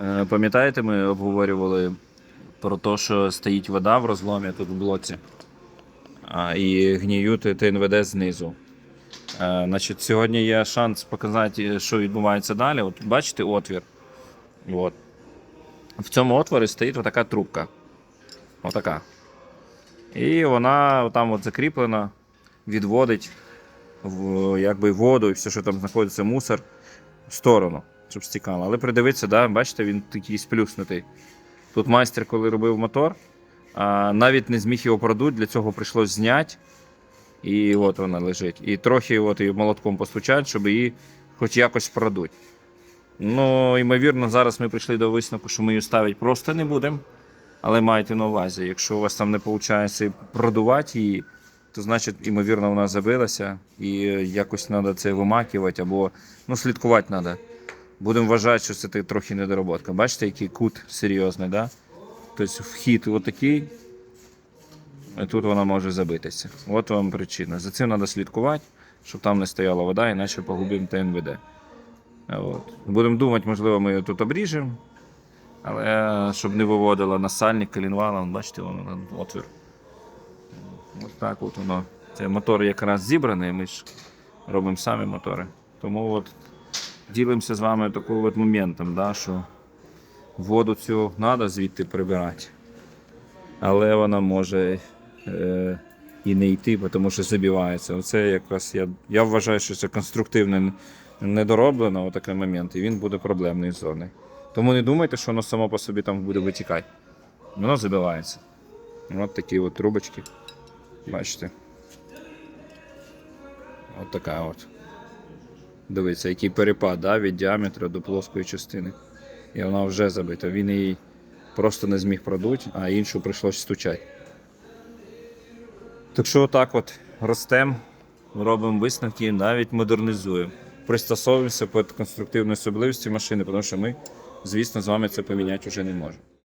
Е, Пам'ятаєте, ми обговорювали про те, що стоїть вода в розломі тут в блоці, і гніють ТНВД знизу. Е, Значить, сьогодні є шанс показати, що відбувається далі. От бачите отвір. От. В цьому отворі стоїть отака трубка. Отака. І вона там от закріплена, відводить в, якби воду і все, що там знаходиться, мусор в сторону, щоб стікало. Але придивитися, да, бачите, він такий сплюснутий. Тут майстер, коли робив мотор, а, навіть не зміг його продути, для цього прийшлось зняти. І от вона лежить. І трохи от її молотком постучать, щоб її хоч якось продуть. Ну, ймовірно, зараз ми прийшли до висновку, що ми її ставити просто не будемо. Але майте на увазі, якщо у вас там не виходить продувати її, то значить, ймовірно, вона забилася і якось треба це вимакувати або ну, слідкувати треба. Будемо вважати, що це трохи недороботка. Бачите, який кут серйозний, да? Тобто вхід отакий, і тут вона може забитися. От вам причина. За цим треба слідкувати, щоб там не стояла вода, іначе погубимо ТНВД. От. Будемо думати, можливо, ми її тут обріжемо, але щоб не виводила на сальник, бачите, воно отвір. Ось так от воно. Це мотор якраз зібраний, ми ж робимо самі мотори. Тому от ділимося з вами таким от моментом, да, що воду цю треба звідти прибирати. Але вона може е, і не йти, тому що забивається. Оце якраз я, я вважаю, що це конструктивне недороблено такий момент, і він буде проблемною зоною. Тому не думайте, що воно само по собі там буде витікати. Воно забивається. От такі от трубочки. Бачите. От така от. Дивіться, який перепад да, від діаметру до плоскої частини. І вона вже забита. Він її просто не зміг продути, а іншу прийшлось стучати. Так що отак от ростемо, робимо висновки, навіть модернізуємо. Пристосовуємося під конструктивні особливості машини, тому що ми, звісно, з вами це поміняти вже не можемо.